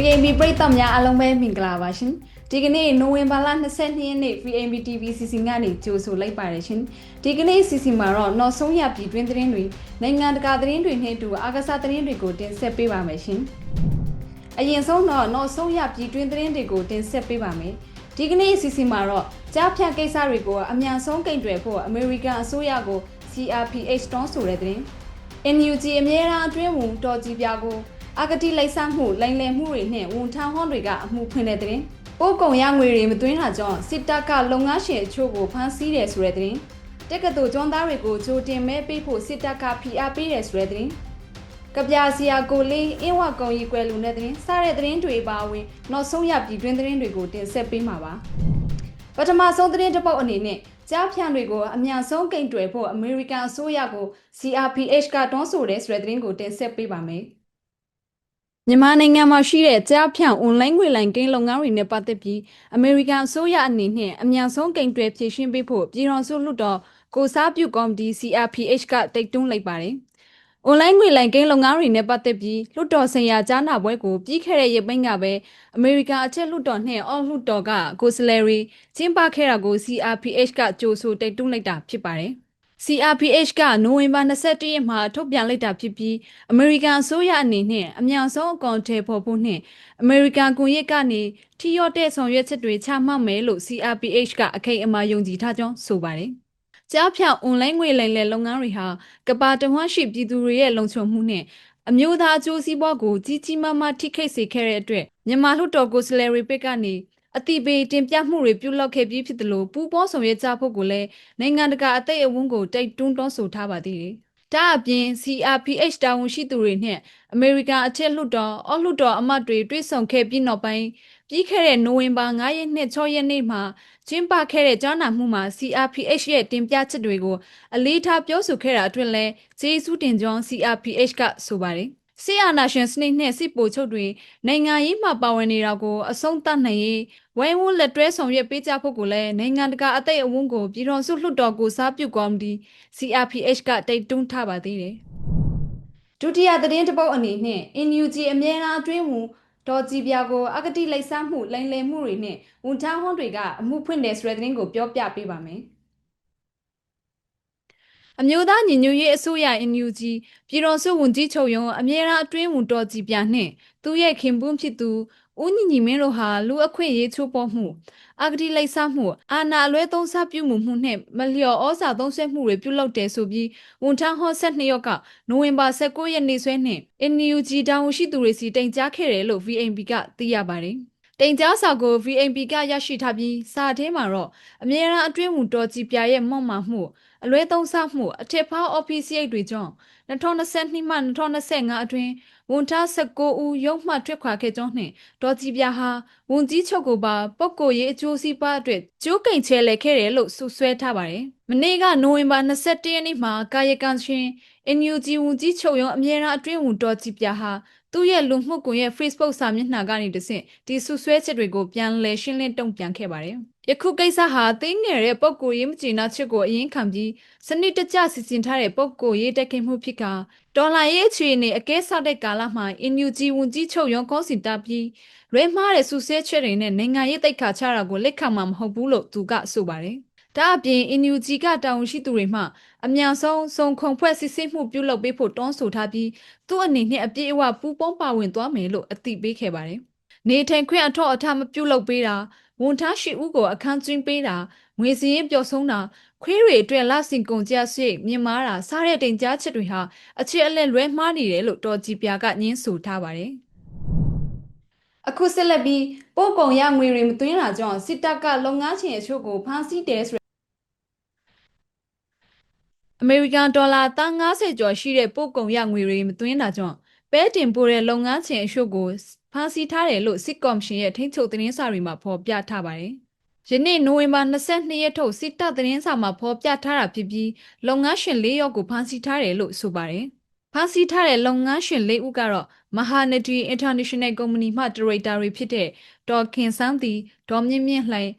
VAB ပရိသတ်များအားလုံးပဲမင်္ဂလာပါရှင်ဒီကနေ့နိုဝင်ဘာလ22ရက်နေ့ VAB TV CC ကနေကြိုဆိုလိုက်ပါတယ်ရှင်ဒီကနေ့ CC မှာတော့နောက်ဆုံးရပြည်တွင်းသတင်းတွေနိုင်ငံတကာသတင်းတွေနဲ့အတူအာကစားသတင်းတွေကိုတင်ဆက်ပေးပါမယ်ရှင်အရင်ဆုံးတော့နောက်ဆုံးရပြည်တွင်းသတင်းတွေကိုတင်ဆက်ပေးပါမယ်ဒီကနေ့ CC မှာတော့ကြားဖြတ်ကိစ္စတွေကိုအမြန်ဆုံးကိန့်တွယ်ဖို့အမေရိကန်အစိုးရကို CRPH တောင်းဆိုတဲ့သတင်း NUG အမြဲတမ်းအတွင်းဝင်တော်ကြီးပြကို အဂတိလိုက်စားမှုလိမ်လည်မှုတွေနဲ့ဝန်ထမ်းဟောင်းတွေကအမှုဖွင့်တဲ့တဲ့တင်ပို့ကုန်ရငွေတွေမသွင်းတာကြောင့်စစ်တပ်ကလုပ်ငန်းရှင်အချို့ကိုဖမ်းဆီးတယ်ဆိုတဲ့တဲ့တက်ကတူကျွန်းသားတွေကိုကြိုတင်မဲပေးဖို့စစ်တပ်ကဖိအားပေးတယ်ဆိုတဲ့တဲ့ကပြာစီယာကိုလေးအင်းဝကုံရီကွယ်လူနဲ့တဲ့စတဲ့တဲ့တွေပါဝင်နောက်ဆုံးရပြည်တွင်းသတင်းတွေကိုတင်ဆက်ပေးမှာပါပထမဆုံးသတင်းတစ်ပုဒ်အနေနဲ့ကြားဖြန့်တွေကိုအမြန်ဆုံးကိန့်တွယ်ဖို့အမေရိကန်အစိုးရကို CRPH ကတွန်းဆိုတဲ့ဆိုတဲ့သတင်းကိုတင်ဆက်ပေးပါမယ်။ မြန်မာနိုင်ငံမှာရှိတဲ့ကြားဖြန့် online ငွေလိုင်ကိန်းလုပ်ငန်းတွေနဲ့ပတ်သက်ပြီးအမေရိကန်အစိုးရအနေနဲ့အမြန်ဆုံးကိန့်တွယ်ဖြေရှင်းပေးဖို့ပြည်တော်စုလွှတ်တော်ကိုစားပြုကော်မတီ CRPH ကတိုက်တွန်းလိုက်ပါတယ်။ online ငွေလိုင်ကိန်းလုပ်ငန်းတွေနဲ့ပတ်သက်ပြီးလွှတ်တော်ဆိုင်ရာကြားနာပွဲကိုပြီးခဲ့တဲ့ရက်ပိုင်းကပဲအမေရိကန်အထက်လွှတ်တော်နဲ့အောက်လွှတ်တော်ကကိုယ်စားလှယ်တွေကျင်းပခဲ့တာကို CRPH ကကြိုဆိုတိုက်တွန်းလိုက်တာဖြစ်ပါတယ်။ CRPH ကနိုဝင်ဘာ21ရက်မှာထုတ်ပြန်လိုက်တာဖြစ်ပြီးအမေရိကန်အစိုးရအနေနဲ့အများဆုံးအကောင့်ထဲပေါ်ဖို့နှင့်အမေရိကန်ကွန်ရက်ကနေထီရော့တဲ့ဆောင်ရွက်ချက်တွေချမှတ်မယ်လို့ CRPH ကအခိတ်အမာယုံကြည်ထားကြောင်းဆိုပါတယ်။ကြားဖြတ်အွန်လိုင်းငွေလိမ်လည်လုပ်ငန်းတွေဟာကဘာတဝမ်းရှိပြည်သူတွေရဲ့လုံခြုံမှုနဲ့အမျိုးသားအကျိုးစီးပွားကိုကြီးကြီးမားမားထိခိုက်စေခဲ့တဲ့အတွက်မြန်မာလူတော်ကိုယ်စားလှယ်တွေဘက်ကနေ အတိပေးတင်ပြမှုတွေပြုလုပ်ခဲ့ပြီးဖြစ်တယ်လို့ပူးပေါင်းဆောင်ရွက်ကြဖို့ကိုလည်းနိုင်ငံတကာအသိအဝန်းကိုတိုက်တွန်းတောင်းဆိုထားပါသေးတယ်။ဒါအပြင် CRPH တာဝန်ရှိသူတွေနဲ့အမေရိကန်အထက်လွှတ်တော်အောက်လွှတ်တော်အမတ်တွေတွေ့ဆုံခဲ့ပြီးနောက်ပိုင်းပြီးခဲ့တဲ့နိုဝင်ဘာ9ရက်နဲ့6ရက်နေ့မှာကျင်းပခဲ့တဲ့ကြားနာမှုမှာ CRPH ရဲ့တင်ပြချက်တွေကိုအလေးထားပြောဆိုခဲ့တာအတွက်လည်းကျေးဇူးတင်ကြောင်း CRPH ကဆိုပါတယ် ဆီအာနာရှင်စနစ်နဲ့စစ်ပိုချုပ်တွေနိုင်ငံရေးမှာပါဝင်နေတာကိုအဆုံးသတ်နိုင်ရေးဝိုင်းဝန်းလက်တွဲဆောင်ရွက်ပေးကြဖို့ကိုလည်းနိုင်ငံတကာအသိအဝန်းကိုပြည်တော်စုလွှတ်တော်ကိုစားပြုကော်မတီ CRPH ကတိုက်တွန်းထားပါသေးတယ်။ဒုတိယသတင်းတစ်ပုဒ်အနေနဲ့ NUG အမြဲတမ်းအတွင်းဝင်ဒေါ်ကြည်ပြာကိုအဂတိလိုက်စားမှုလိမ်လည်မှုတွေနဲ့ဝန်ထမ်းဟောင်းတွေကအမှုဖွင့်တဲ့ဆိုတဲ့သတင်းကိုပြောပြပေးပါမယ်။ အမျိုးသားညီညွတ်ရေးအစိုးရ NUG ပြည်တော်စုဝန်ကြီးချုပ်ရုံးအမြဲတမ်းအတွင်းဝန်တော်ကြီးပြနှင့်သူရဲ့ခင်ပွန်းဖြစ်သူဦးညီညီမင်းတို့ဟာလူအခွင့်ရေးချိုးဖောက်မှုအဂတိလိုက်စားမှုအာဏာအလွဲသုံးစားပြုမှုမှုနဲ့မလျော်ဩဇာသုံးဆွဲမှုတွေပြုလုပ်တယ်ဆိုပြီးဝန်ထမ်းဟော12ရက်ကနိုဝင်ဘာ19ရက်နေ့စွဲနဲ့ NUG တာဝန်ရှိသူတွေစီတင်ကြားခဲ့တယ်လို့ VNB ကသိရပါတယ်တင်ကြားစာကို VNB ကရရှိထားပြီးစာထဲမှာတော့အမြဲတမ်းအတွင်းဝန်တော်ကြီးပြရဲ့မော့မာမှု အလွဲသုံးစားမှုအထက်ဖောက် officiate တွေကြောင့်2022မှ2025အတွင်းဝန်ထမ်း19ဦးရုံးမှထွက်ခွာခဲ့ကြောင်းနှင့်ဒေါ်ကြည်ပြဟာဝန်ကြီးချုပ်ကိုပါပုတ်ကိုရေးအကျိုးစီးပွားအတွက်ကျိုးကိန်ချဲလဲခဲ့တယ်လို့ဆုဆွဲထားပါတယ်။မနေ့ကနိုဝင်ဘာ21ရက်နေ့မှာကာယကံရှင် NUG ဝန်ကြီးချုပ်ရုံးအမြဲတမ်းအတွင်းဝန်ဒေါ်ကြည်ပြဟာ သူ့ရဲ့လူမှုကွန်ရက် Facebook စာမျက်နှာကနေတဆင့်ဒီဆုဆွဲချက်တွေကိုပြန်လည်ရှင်းလင်းတုံ့ပြန်ခဲ့ပါတယ်။ယခုကိစ္စဟာသိငယ်တဲ့ပုံကိုရေးမကျေနပ်ချက်ကိုအရင်ခံပြီးစနစ်တကျစီစဉ်ထားတဲ့ပုံကိုရေးတက်ခင်မှုဖြစ်ကဒေါ်လာရေးအခြေအနေအကဲဆောက်တဲ့ကာလမှာ NUG ဝန်ကြီးချုပ်ရုံးကောင်းစီတာပြီးလွဲမှားတဲ့ဆုဆွဲချက်တွေနဲ့နိုင်ငံရေးတိုက်ခါချတာကိုလက်ခံမှာမဟုတ်ဘူးလို့သူကဆိုပါတယ်။ ဒါအပြင် NUG ကတာဝန်ရှိသူတွေမှအမြန်ဆုံးစုံခုံဖွဲ့စစ်ဆေးမှုပြုလုပ်ပေးဖို့တောင်းဆိုထားပြီးသူ့အနေနဲ့အပြည့်အဝပူးပေါင်းပါဝင်သွားမယ်လို့အသိပေးခဲ့ပါတယ်။နေထိုင်ခွင့်အထောက်အထားမပြုလုပ်ပေးတာဝန်ထမ်းရှိဦးကိုအခန်းကျင်းပေးတာငွေစည်းရင်ပျော်ဆုံးတာခွေးတွေအတွက်လဆင်ကုန်ကြစိတ်မြင်မာတာစားတဲ့တင်ကြားချက်တွေဟာအချစ်အလက်လွဲမှားနေတယ်လို့တော်ကြည်ပြာကညင်းဆိုထားပါတယ်။အခုဆက်လက်ပြီးပို့ကုန်ရငွေတွေမသွင်းတာကြောင့်စစ်တပ်ကလုပ်ငန်းရှင်အချို့ကိုဖမ်းဆီးတယ်ဆို အမေရိကန်ဒေါ်လာ350ကျော်ရှိတဲ့ပို့ကုန်ရငွေတွေမသွင်းတာကြောင့်ပဲတင်ပို့တဲ့လုပ်ငန်းရှင်အချို့ကိုဖမ်းဆီးထားတယ်လို့စစ်ကော်မရှင်ရဲ့ထိန်းချုပ်သတင်းစာတွေမှာဖော်ပြထားပါတယ်။ယနေ့နိုဝင်ဘာ22ရက်ထုတ်စစ်တပ်သတင်းစာမှာဖော်ပြထားတာဖြစ်ပြီးလုပ်ငန်းရှင်၄ယောက်ကိုဖမ်းဆီးထားတယ်လို့ဆိုပါတယ်။ဖမ်းဆီးထားတဲ့လုပ်ငန်းရှင်၄ဦးကတော့မဟာနဒီ International Company မှဒါရိုက်တာတွေဖြစ်တဲ့ဒေါ်ခင်ဆန်းတီဒေါ်မြင့်မြင့်လှိုင်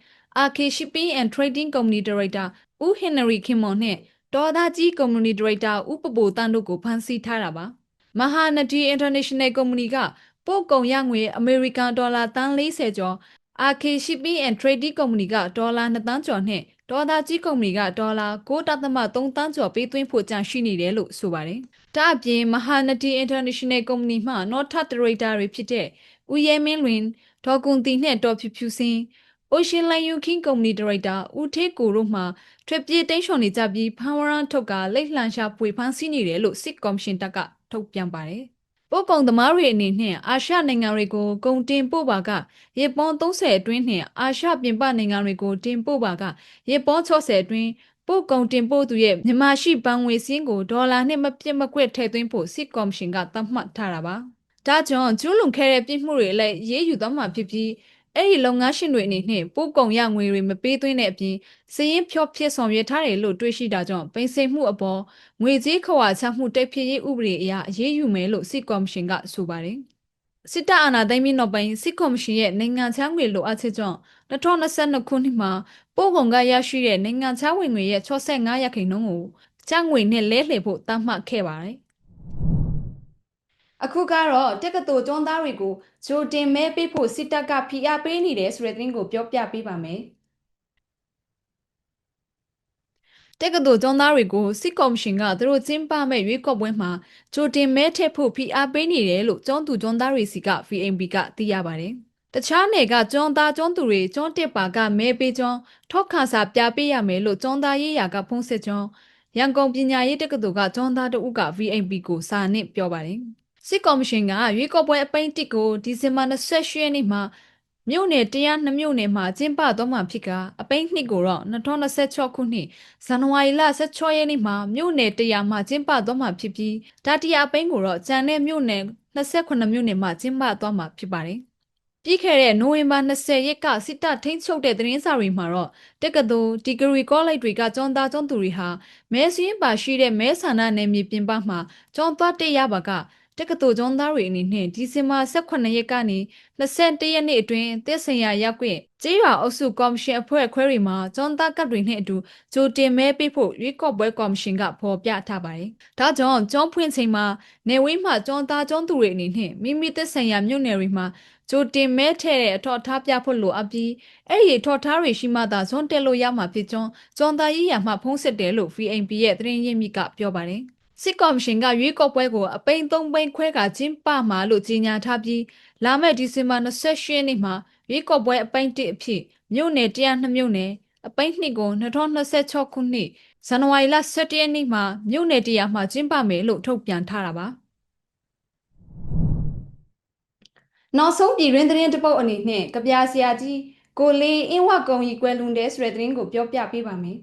RK Shipping and Trading Company Director ဦးဟင်နရီခင်မွန်နဲ့ ဒေါ်သားကြီး Company Director ဦးပပိုတန်းတို့ကိုဖမ်းဆီးထားတာပါ။မဟာနဒီ International Company ကပို့ကုန်ရငွေအမေရိကန်ဒေါ်လာတန်း40ကျော် RK Shipping and Trading Company ကဒေါ်လာ2တန်းကျော်နဲ့ဒေါ်သားကြီးကုမ္ပဏီကဒေါ်လာ9.3တန်းကျော်ပေးသွင်းဖို့ကြံရှိနေတယ်လို့ဆိုပါတယ်။ဒါအပြင် Mahanati International Company မှ North Director တွေဖြစ်တဲ့ဦးရဲမင်းလွင်ဒေါ်ကွန်တီနဲ့ဒေါ်ဖြူဖြူစင်း Ocean Line UK Company Director ဦးထေးကိုတို့မှထွက်ပြေးတိန့်ရှောင်နေကြပြီးဖမ်းဝရမ်းထုတ်ကလိတ်လှန်ရှာဖွေဖမ်းဆီးနေတယ်လို့စစ်ကော်မရှင်တပ်ကထုတ်ပြန်ပါတယ်။ပို့ကုန်သမားတွေအနေနဲ့အာရှနိုင်ငံတွေကိုကုန်တင်ပို့ပါကရေပေါင်း30အတွင်းနဲ့အာရှပြင်ပနိုင်ငံတွေကိုတင်ပို့ပါကရေပေါင်း60အတွင်းပို့ကုန်တင်ပို့သူရဲ့မြန်မာရှိပန်းငွေစင်းကိုဒေါ်လာနဲ့မပြတ်မကွက်ထည့်သွင်းဖို့စစ်ကော်မရှင်ကသတ်မှတ်ထားတာပါ။ဒါကြောင့်ကျူးလွန်ခဲ့တဲ့ပြစ်မှုတွေလည်းရေးယူသွားမှာဖြစ်ပြီး အဲ့ဒီလုပ်ငန်းရှင်တွေအနေနဲ့ပို့ကုန်ရငွေတွေမပေးသွင်းတဲ့အပြင်စည်ရင်ဖြော့ဖြစ်ဆောင်ရွက်ထားတယ်လို့တွေးရှိတာကြောင့်ပိန်စိန်မှုအပေါ်ငွေကြေးခွာချမှုတိုက်ဖြစ်ရေးဥပဒေအရအရေးယူမယ်လို့စစ်ကော်မရှင်ကဆိုပါတယ်။စစ်တပ်အာဏာသိမ်းပြီးနောက်ပိုင်းစစ်ကော်မရှင်ရဲ့နိုင်ငံခြားငွေလိုအပ်ချက်ကြောင့်2022ခုနှစ်မှာပို့ကုန်ကရရှိတဲ့နိုင်ငံခြားဝင်ငွေရဲ့65ရာခိုင်နှုန်းကိုကျပ်ငွေနဲ့လဲလှယ်ဖို့သတ်မှတ်ခဲ့ပါတယ်။ အခုကတော့တက္ကသိုလ်ကျောင်းသားတွေကိုဂျိုတင်မဲပေးဖို့စစ်တပ်ကဖိအားပေးနေတယ်ဆိုတဲ့သတင်းကိုပြောပြပေးပါမယ်။တက္ကသိုလ်ကျောင်းသားတွေကိုစစ်ကော်မရှင်ကသူတို့ကျင်းပမဲ့ရွေးကောက်ပွဲမှာဂျိုတင်မဲထည့်ဖို့ဖိအားပေးနေတယ်လို့ကျောင်းသူကျောင်းသားတွေစီက VNB ကသိရပါတယ်။တခြားနယ်ကကျောင်းသားကျောင်းသူတွေကျောင်းတက်ပါကမဲပေးကျောင်းထောက်ခံစာပြပေးရမယ်လို့ကျောင်းသားရေးရာကဖုံးဆက်ကျောင်းရန်ကုန်ပညာရေးတက္ကသိုလ်ကကျောင်းသားတို့က VNB ကိုစာနဲ့ပြောပါတယ်။ စစ်ကော်မရှင်ကရွေးကောက်ပွဲအပိန်းတစ်ကိုဒီဇင်ဘာ28ရက်နေ့မှာမြို့နယ်တရားနှမြို့နယ်မှာကျင်းပသွားမှာဖြစ်ကအပိန်းနှစ်ကိုတော့2026ခုနှစ်ဇန်နဝါရီလ16ရက်နေ့မှာမြို့နယ်တရားမှာကျင်းပသွားမှာဖြစ်ပြီးတတိယအပိန်းကိုတော့ကျန်တဲ့မြို့နယ်28မြို့နယ်မှာကျင်းပသွားမှာဖြစ်ပါတယ်ပြီးခဲ့တဲ့နိုဝင်ဘာ20ရက်ကစစ်တပ်ထိန်းချုပ်တဲ့သတင်းစာတွေမှာတော့တက္ကသိုလ်ဒီဂရီကောလိပ်တွေကကျောင်းသားကျောင်းသူတွေဟာမဲစင်းပါရှိတဲ့မဲဆန္ဒနယ်မြေပြင်ပမှာကျောင်းသားတက်ရပါက တက္ကသိုလ်ကျောင်းသားတွေအနေနဲ့ဒီဇင်ဘာ18ရက်ကနေ21ရက်နေ့အတွင်းသက်ဆိုင်ရာရောက်ခွင့်ကျေးရွာအုပ်စုကော်မရှင်အဖွဲ့ခွဲတွေမှာကျောင်းသားကပ်တွေနဲ့အတူကြိုတင်မဲပေးဖို့ရွေးကောက်ပွဲကော်မရှင်ကဖော်ပြထားပါတယ်။ဒါကြောင့်ကျောင်းဖွင့်ချိန်မှာနေဝင်းမှကျောင်းသားကျောင်းသူတွေအနေနဲ့မိမိသက်ဆိုင်ရာမြို့နယ်တွေမှာကြိုတင်မဲထည့်တဲ့အထောက်ထားပြဖို့လိုအပ်ပြီးအဲ့ဒီထောက်ထားတွေရှိမှသာဇွန်တက်လို့ရမှာဖြစ်ကြောင်းကျောင်းသားရေးရာမှဖုံးဆက်တယ်လို့ VNP ရဲ့သတင်းရင်းမြစ်ကပြောပါတယ်။ စစ်ကော်မရှင်ကရွေးကောက်ပွဲကိုအပိန်သုံးပိန်ခွဲကကျင်းပမှာလို့ကြေညာထားပြီးလာမယ့်ဒီဇင်ဘာ28ရက်နေ့မှာရွေးကောက်ပွဲအပိန်1အဖြစ်မြို့နယ်102မြို့နယ်အပိန်2ကို2026ခုနှစ်ဇန်နဝါရီလ17ရက်နေ့မှာမြို့နယ်တရားမှာကျင်းပမယ်လို့ထုတ်ပြန်ထားတာပါနောက်ဆုံးပြည်ရင်းသတင်းတပုတ်အနေနဲ့ကြပြဆရာကြီးကိုလေးအင်းဝကုံကြီးကွယ်လွန်တဲ့ဆိုတဲ့သတင်းကိုပြောပြပေးပါမယ်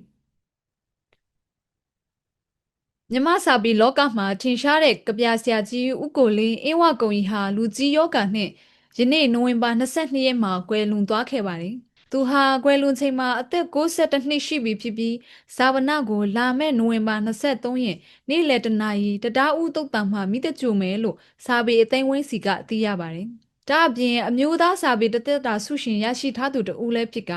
မြမစာပီလောကမှာထင်ရှားတဲ့ကပြဆရာကြီးဦးကိုလင်းအင်းဝကုံကြီးဟာလူကြီးယောဂါနဲ့ယနေ့နိုဝင်ဘာ22ရက်မှာကွယ်လွန်သွားခဲ့ပါတယ်။သူဟာကွယ်လွန်ချိန်မှာအသက်62နှစ်ရှိပြီဖြစ်ပြီးဇာဝနာကိုလာမဲ့နိုဝင်ဘာ23ရက်နေ့လယ်တနာရီတတားဦးတုတ်တံမှမိတကြိုမယ်လို့စာပေအသိမ်းဝင်းစီကသိရပါတယ်။ဒါအပြင်အမျိုးသားစာပေတသက်တာဆုရှင်ရရှိထားသူတဦးလည်းဖြစ်က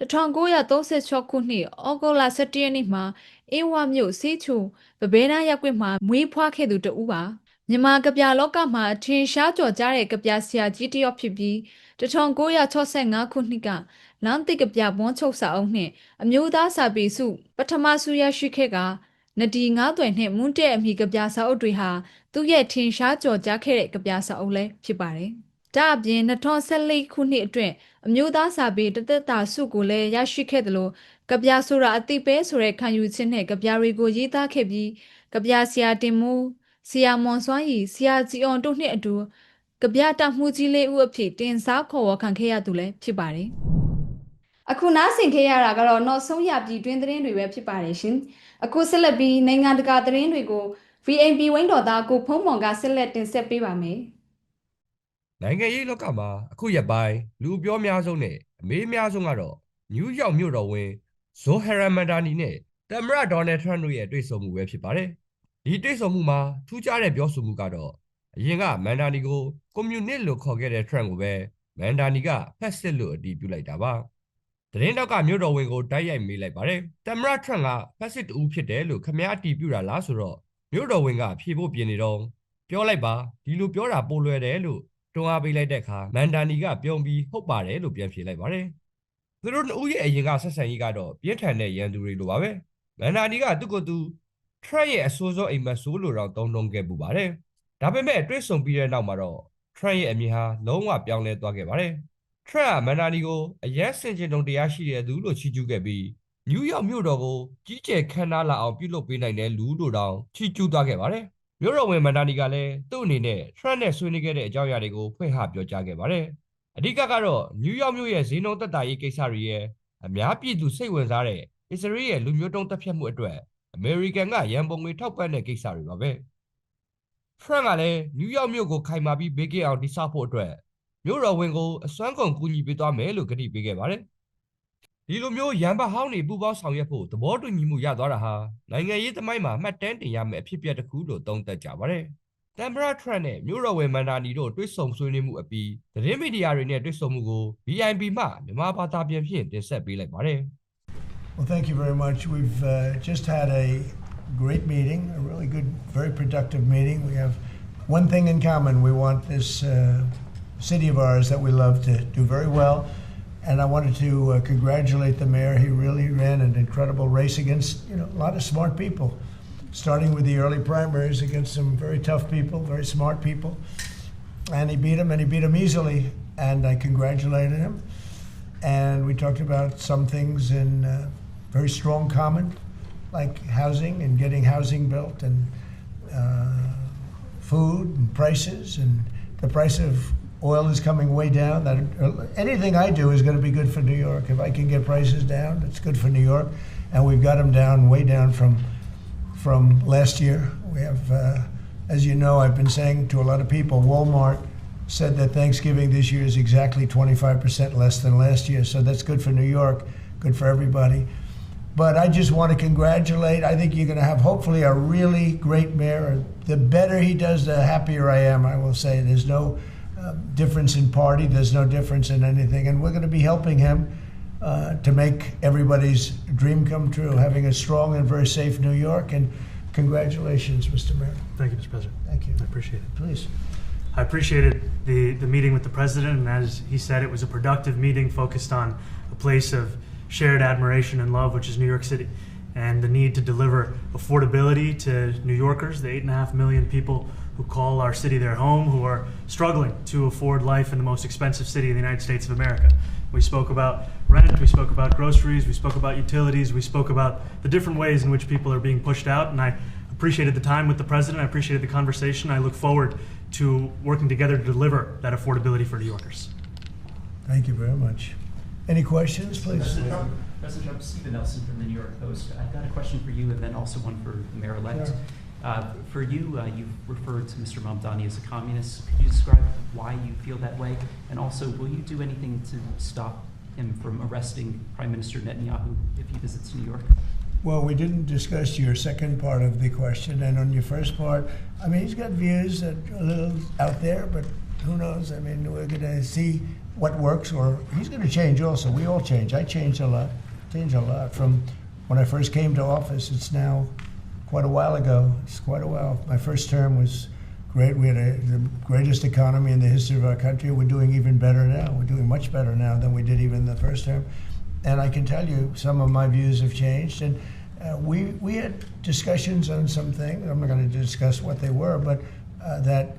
1936ခုနှစ်ဩဂုတ်လ17ရက်နေ့မှာအင်းဝမြို့စေးချိုဗဘဲနာရက်ကွက်မှာမွေးဖွားခဲ့သူတဦးပါမြန်မာကဗျာလောကမှာထင်ရှားကျော်ကြားတဲ့ကဗျာဆရာကြီးတယောက်ဖြစ်ပြီး1965ခုနှစ်ကလမ်းတိကဗျာဘွန်းချုပ်စာအုပ်နှင့်အမျိုးသားစာပေစုပထမဆုရရှိခဲ့ကနဒီငါးသွယ်နှင့်မွန်းတဲ့အမိကဗျာစာအုပ်တွေဟာသူ့ရဲ့ထင်ရှားကျော်ကြားခဲ့တဲ့ကဗျာစာအုပ်လည်းဖြစ်ပါတယ်။ ဒါအပြင်2014ခုနှစ်အတွင်းအမျိုးသားစာပေတသက်တာစုကိုလည်းရရှိခဲ့တယ်လို့ကဗျာဆိုတာအတိပဲဆိုတဲ့ခံယူခြင်းနဲ့ကဗျာတွေကိုရေးသားခဲ့ပြီးကဗျာဆရာတင်မိုးဆရာမွန်စွမ်းရီဆရာကြည်အောင်တို့နှင့်အတူကဗျာတမှုကြီးလေးဦးအဖြစ်တင်စားခေါ်ဝေါ်ခံခဲ့ရသူလည်းဖြစ်ပါတယ်။အခုနားဆင်ခဲ့ရတာကတော့နောက်ဆုံးရပြည်တွင်းသတင်းတွေပဲဖြစ်ပါတယ်ရှင်။အခုဆက်လက်ပြီးနိုင်ငံတကာသတင်းတွေကို VNP ဝိုင်းတော်သားကိုဖုံးမောင်ကဆက်လက်တင်ဆက်ပေးပါမယ်။ နိုင်ငံရေးလောကမှာအခုရက်ပိုင်းလူပြောများဆုံးနဲ့အမေးများဆုံးကတော့နယူးယောက်မြို့တော်ဝင်ဇိုဟရမန်ဒါနီနဲ့တမရဒေါ်နယ်ထရန့်တို့ရဲ့တွေ့ဆုံမှုပဲဖြစ်ပါတယ်။ဒီတွေ့ဆုံမှုမှာထူးခြားတဲ့ပြောဆိုမှုကတော့အရင်ကမန်ဒါနီကိုကွန်မြူနစ်လို့ခေါ်ခဲ့တဲ့ထရန့်ကိုပဲမန်ဒါနီကဖက်စစ်လို့အတည်ပြုလိုက်တာပါ။သတင်းတောက်ကမြို့တော်ဝင်ကိုတိုက်ရိုက်မေးလိုက်ပါတယ်။တမရထရန့်ကဖက်စစ်တူဖြစ်တယ်လို့ခမည်းအတည်ပြုတာလားဆိုတော့မြို့တော်ဝင်ကဖြေဖို့ပြင်နေတော့ပြောလိုက်ပါဒီလိုပြောတာပိုလွယ်တယ်လို့ တွန်းအားပေးလိုက်တဲ့အခါမန်ဒါနီကပြုံးပြီးဟုတ်ပါတယ်လို့ပြန်ဖြေလိုက်ပါတယ်သူတို့နှစ်ဦးရဲ့အရင်ကဆက်ဆံရေးကတော့ပြင်းထန်တဲ့ရန်သူတွေလိုပါပဲမန်ဒါနီကသူ့ကိုယ်သူထရက်ရဲ့အဆိုးဆုံးအိမ်မက်ဆိုးလို့တော့တုံးတုံးခဲ့ပူပါတယ်ဒါပေမဲ့တွေ့ဆုံပြီးတဲ့နောက်မှာတော့ထရက်ရဲ့အမြင်ဟာလုံးဝပြောင်းလဲသွားခဲ့ပါတယ်ထရက်ကမန်ဒါနီကိုအရက်စင်ကျင်တုံတရားရှိတဲ့သူလို့ချီးကျူးခဲ့ပြီးနယူးယောက်မြို့တော်ကိုကြီးကျယ်ခမ်းနားလာအောင်ပြုလုပ်ပေးနိုင်တဲ့လူလို့တောင်ချီးကျူးသွားခဲ့ပါတယ် မြို့တော်ဝင်မန်ဒါနီကလည်းသူ့အနေနဲ့ထရက်နဲ့ဆွေးနွေးခဲ့တဲ့အကြောင်းအရာတွေကိုဖွင့်ဟပြောကြားခဲ့ပါတယ်အဓိကကတော့နယူးယောက်မြို့ရဲ့ဈေးနှုန်းသက်သာရေးကိစ္စတွေရဲ့အများပြည်သူစိတ်ဝင်စားတဲ့အစ္စရေးရဲ့လူမျိုးတုံးတပ်ဖြတ်မှုအတွက်အမေရိကန်ကရန်ပုံငွေထောက်ပံ့တဲ့ကိစ္စတွေပါပဲဖရန့်ကလည်းနယူးယောက်မြို့ကိုခိုင်မာပြီးဘေးကင်းအောင်တည်ဆောက်ဖို့အတွက်မြို့တော်ဝင်ကိုအစွမ်းကုန်ကူညီပေးသွားမယ်လို့ကတိပေးခဲ့ပါတယ် ဒီလိုမျိုးရန်ဘတ်ဟောင်းတွေပူပေါင်းဆောင်ရွက်ဖို့သဘောတူညီမှုရသွားတာဟာနိုင်ငံရေးသမိုင်းမှာမှတ်တမ်းတင်ရမယ့်အဖြစ်အပျက်တစ်ခုလို့သုံးသပ်ကြပါတယ်တမ်ဘရာထရန့်နဲ့မြို့တော်ဝင်မန်ဒါနီတို့တွေ့ဆုံဆွေးနွေးမှုအပြီးသတင်းမီဒီယာတွေနဲ့တွေ့ဆုံမှုကို VIP မှမြန်မာဘာသာပြန်ဖြင့်တင်ဆက်ပေးလိုက်ပါတယ် Well, thank you very much. We've uh, just had a great meeting, a really good, very productive meeting. We have one thing in common. We want this uh, city of ours that we love to do very well. And I wanted to uh, congratulate the mayor. He really ran an incredible race against you know, a lot of smart people, starting with the early primaries against some very tough people, very smart people. And he beat them, and he beat them easily. And I congratulated him and we talked about some things in uh, very strong common, like housing and getting housing built, and uh, food and prices, and the price of oil is coming way down. That uh, anything I do is going to be good for New York. If I can get prices down, it's good for New York, and we've got them down way down from from last year. We have, uh, as you know, I've been saying to a lot of people, Walmart said that Thanksgiving this year is exactly 25% less than last year. So that's good for New York, good for everybody. But I just want to congratulate. I think you're going to have hopefully a really great mayor. The better he does, the happier I am. I will say there's no uh, difference in party. There's no difference in anything, and we're going to be helping him uh, to make everybody's dream come true. Having a strong and very safe New York. And congratulations, Mr. Mayor. Thank you, Mr. President. Thank you. I appreciate it. Please. I appreciated the, the meeting with the president, and as he said, it was a productive meeting focused on a place of shared admiration and love, which is New York City, and the need to deliver affordability to New Yorkers, the eight and a half million people who call our city their home, who are struggling to afford life in the most expensive city in the United States of America. We spoke about rent, we spoke about groceries, we spoke about utilities, we spoke about the different ways in which people are being pushed out, and I appreciated the time with the president. I appreciated the conversation. I look forward to working together to deliver that affordability for New Yorkers. Thank you very much. Any questions, please? President Trump, President Trump, Stephen Nelson from the New York Post. I've got a question for you and then also one for the mayor-elect. Sure. Uh, for you, uh, you've referred to Mr. Mamdani as a communist. Could you describe why you feel that way? And also, will you do anything to stop him from arresting Prime Minister Netanyahu if he visits New York? Well, we didn't discuss your second part of the question, and on your first part, I mean, he's got views that are a little out there, but who knows? I mean, we're going to see what works, or he's going to change also. We all change. I changed a lot, changed a lot from when I first came to office. It's now quite a while ago. It's quite a while. My first term was great. We had a, the greatest economy in the history of our country. We're doing even better now. We're doing much better now than we did even the first term. And I can tell you, some of my views have changed. And uh, we we had discussions on some things. I'm not going to discuss what they were, but uh, that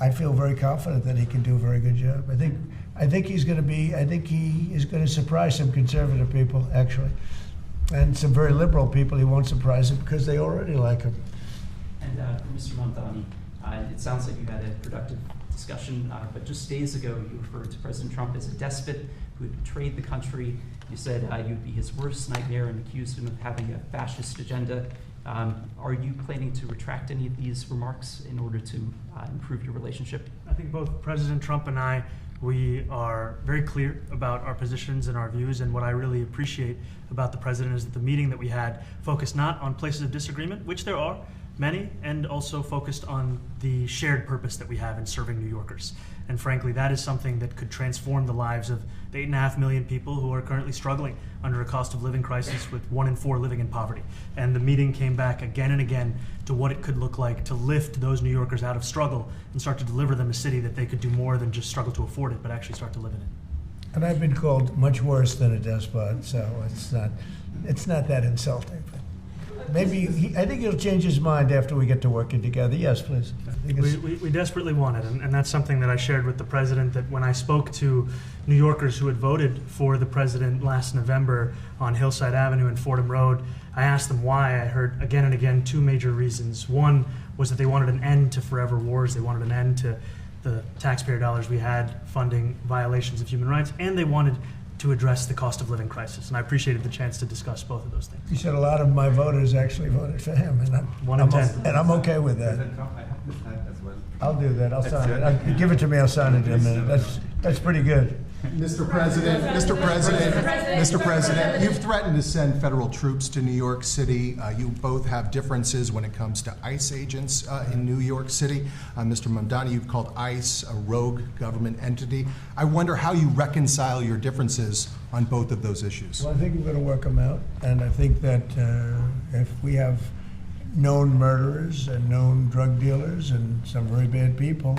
I feel very confident that he can do a very good job. I think I think he's going to be. I think he is going to surprise some conservative people actually, and some very liberal people. He won't surprise them because they already like him. And uh, for Mr. Mamdani, uh, it sounds like you had a productive discussion, uh, but just days ago you referred to President Trump as a despot who had betrayed the country. You said uh, you'd be his worst nightmare and accused him of having a fascist agenda. Um, are you planning to retract any of these remarks in order to uh, improve your relationship? I think both President Trump and I, we are very clear about our positions and our views. And what I really appreciate about the president is that the meeting that we had focused not on places of disagreement, which there are, many and also focused on the shared purpose that we have in serving New Yorkers. And frankly, that is something that could transform the lives of the eight and a half million people who are currently struggling under a cost of living crisis with one in four living in poverty. And the meeting came back again and again to what it could look like to lift those New Yorkers out of struggle and start to deliver them a city that they could do more than just struggle to afford it, but actually start to live in it. And I've been called much worse than a despot, so it's not, it's not that insulting. But maybe he, I think he'll change his mind after we get to working together. Yes, please. We, we, we desperately want it, and, and that's something that I shared with the president. That when I spoke to New Yorkers who had voted for the president last November on Hillside Avenue and Fordham Road, I asked them why. I heard again and again two major reasons. One was that they wanted an end to forever wars, they wanted an end to the taxpayer dollars we had funding violations of human rights, and they wanted to address the cost of living crisis. And I appreciated the chance to discuss both of those things. You said a lot of my voters actually voted for him, and I'm, One I'm- ten. and I'm okay with that. I have this hat as well. I'll do that. I'll sign it. I'll- Give it to me. I'll sign it in a minute. That's that's pretty good. Mr. President, Mr. President, Mr. President, you've threatened to send federal troops to New York City. Uh, You both have differences when it comes to ICE agents uh, in New York City. Uh, Mr. Mamdani, you've called ICE a rogue government entity. I wonder how you reconcile your differences on both of those issues. Well, I think we're going to work them out, and I think that uh, if we have known murderers and known drug dealers and some very bad people,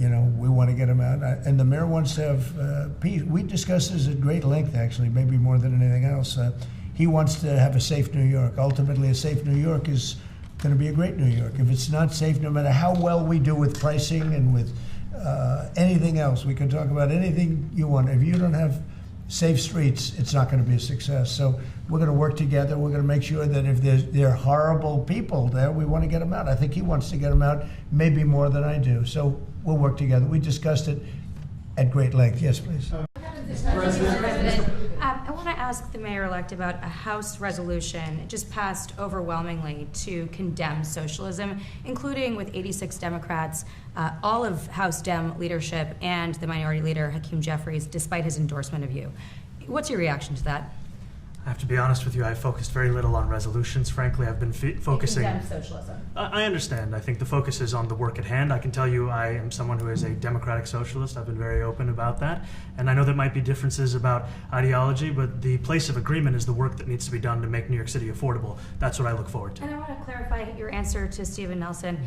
you know, we want to get them out. And the mayor wants to have uh, peace. We discussed this at great length, actually, maybe more than anything else. Uh, he wants to have a safe New York. Ultimately, a safe New York is going to be a great New York. If it's not safe, no matter how well we do with pricing and with uh, anything else, we can talk about anything you want. If you don't have safe streets, it's not going to be a success. So we're going to work together. We're going to make sure that if there's, there are horrible people there, we want to get them out. I think he wants to get them out, maybe more than I do. So we'll work together. We discussed it at great length. Yes, please. President, um, I want to ask the mayor-elect about a House resolution just passed overwhelmingly to condemn socialism, including with 86 Democrats, uh, all of House Dem leadership, and the Minority Leader Hakeem Jeffries, despite his endorsement of you. What's your reaction to that? I have to be honest with you, I focused very little on resolutions. Frankly, I've been f- focusing. Condemn socialism. I I understand. I think the focus is on the work at hand. I can tell you I am someone who is a democratic socialist. I've been very open about that. And I know there might be differences about ideology, but the place of agreement is the work that needs to be done to make New York City affordable. That's what I look forward to. And I want to clarify your answer to Stephen Nelson.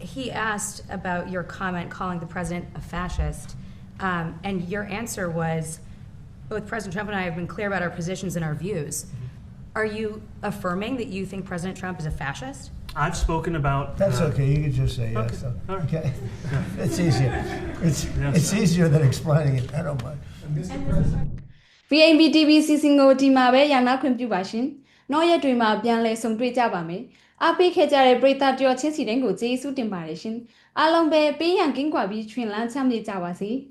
He asked about your comment calling the president a fascist, um, and your answer was both President Trump and I have been clear about our positions and our views. Are you affirming that you think President Trump is a fascist? I've spoken about. That's uh, okay. You can just say yes. Okay. though. All right. Okay. It's easier. It's, Yes. it's easier than explaining it. I don't mind. VNB TV စီစဉ်ကိုဒီမှာပဲရနာခွင့်ပြုပါရှင်။နောက်ရက်တွေမှာပြန်လည်ဆုံတွေ့ကြပါမယ်။အားပေးခဲ့ကြတဲ့ပရိသတ်တယောချင်းစီတိုင်းကိုကျေးဇူးတင်ပါတယ်ရှင်။အားလုံးပဲပေးရန်ကင်းကွာပြီးချွင်လန်းချမ်းမြေ့ကြပါစေ။